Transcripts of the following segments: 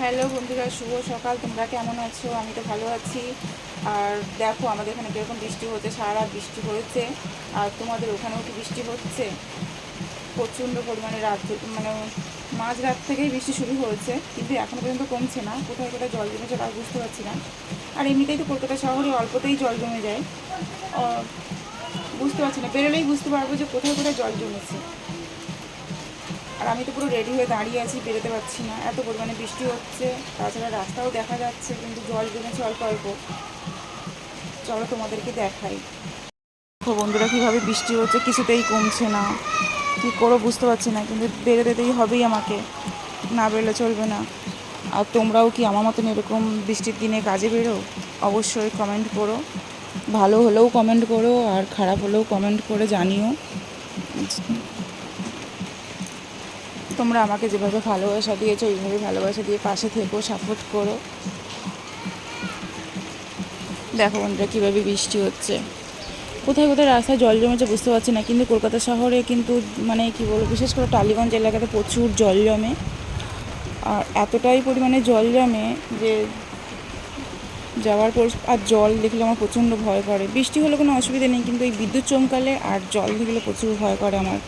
Hello বন্ধুরা, শুভ সকাল। তোমরা কেমন আছো? আমি তো ভালো আছি। আর দেখো, আমাদের এখানে কীরকম বৃষ্টি হচ্ছে, সারা বৃষ্টি হয়েছে। আর তোমাদের ওখানেও কি বৃষ্টি হচ্ছে? প্রচণ্ড পরিমাণে রাত মানে মাঝ রাত থেকেই বৃষ্টি শুরু হয়েছে, কিন্তু এখনও পর্যন্ত কমছে না। কোথায় কোথায় জল জমেছে তাও বুঝতে পারছি না। আর এমনিতেই তো কলকাতা শহরে অল্পতেই জল জমে যায়। বুঝতে পারছি না, বেরোলেই বুঝতে পারব যে কোথায় কোথায় জল জমেছে। আর আমি তো পুরো রেডি হয়ে দাঁড়িয়ে আছি, বেরোতে পারছি না। এত পরিমাণে বৃষ্টি হচ্ছে, তাছাড়া রাস্তাও দেখা যাচ্ছে, কিন্তু জল জমেছে অল্প অল্প। চলো তোমাদেরকে দেখাই। দেখো বন্ধুরা, কীভাবে বৃষ্টি হচ্ছে, কিছুতেই কমছে না। কী করো বুঝতে পারছি না, কিন্তু বেরোতেই হবেই আমাকে। না বেরোলে চলবে না। আর তোমরাও কি আমার মতন এরকম বৃষ্টির দিনে কাজে বেরো? অবশ্যই কমেন্ট করো। ভালো হলেও কমেন্ট করো, আর খারাপ হলেও কমেন্ট করে জানিও। তোমরা আমাকে যেভাবে ভালোবাসা দিয়েছ ওইভাবে ভালোবাসা দিয়ে পাশে থেকো সাপোর্ট করো। দেখো বন্ধুরা, কীভাবে বৃষ্টি হচ্ছে। কোথায় কোথায় রাস্তায় জল জমেছে বুঝতে পারছি না, কিন্তু কলকাতা শহরে কিন্তু মানে কি বলব, বিশেষ করে টালিগঞ্জ এলাকাতে প্রচুর জল জমে। আর এতটাই পরিমাণে জল জমে যে যাওয়ার পর আর জল দেখলে আমার প্রচণ্ড ভয় করে। বৃষ্টি হলে কোনো অসুবিধা নেই, কিন্তু এই বিদ্যুৎ চমকালে আর জল দেখলে প্রচুর ভয় করে আমার,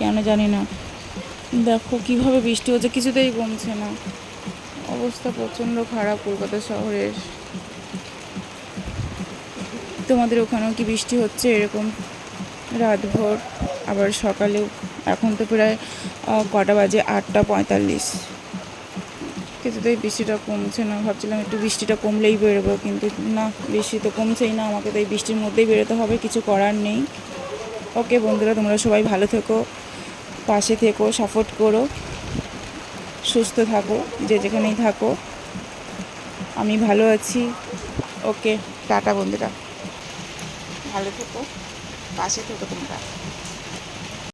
কেন জানি না। দেখো, কীভাবে বৃষ্টি হচ্ছে, কিছুতেই কমছে না। অবস্থা প্রচণ্ড খারাপ কলকাতা শহরের। তোমাদের ওখানেও কি বৃষ্টি হচ্ছে এরকম? রাতভর, আবার সকালেও। এখন তো প্রায় কটা বাজে, আটটা পঁয়তাল্লিশ। কিছুতেই বৃষ্টিটা কমছে না। ভাবছিলাম একটু বৃষ্টিটা কমলেই বেরোবো, কিন্তু না, বৃষ্টি তো কমছেই না। আমাকে তো এই বৃষ্টির মধ্যেই বেরোতে হবে, কিছু করার নেই। ওকে বন্ধুরা, তোমরা সবাই ভালো থেকো। পাশে থেকো, সাপোর্ট করো, সুস্থ থাকো, যে যেখানেই থাকো। আমি ভালো আছি। ওকে, টাটা বন্ধুরা। ভালো থেকো, পাশে থেকো তোমরা।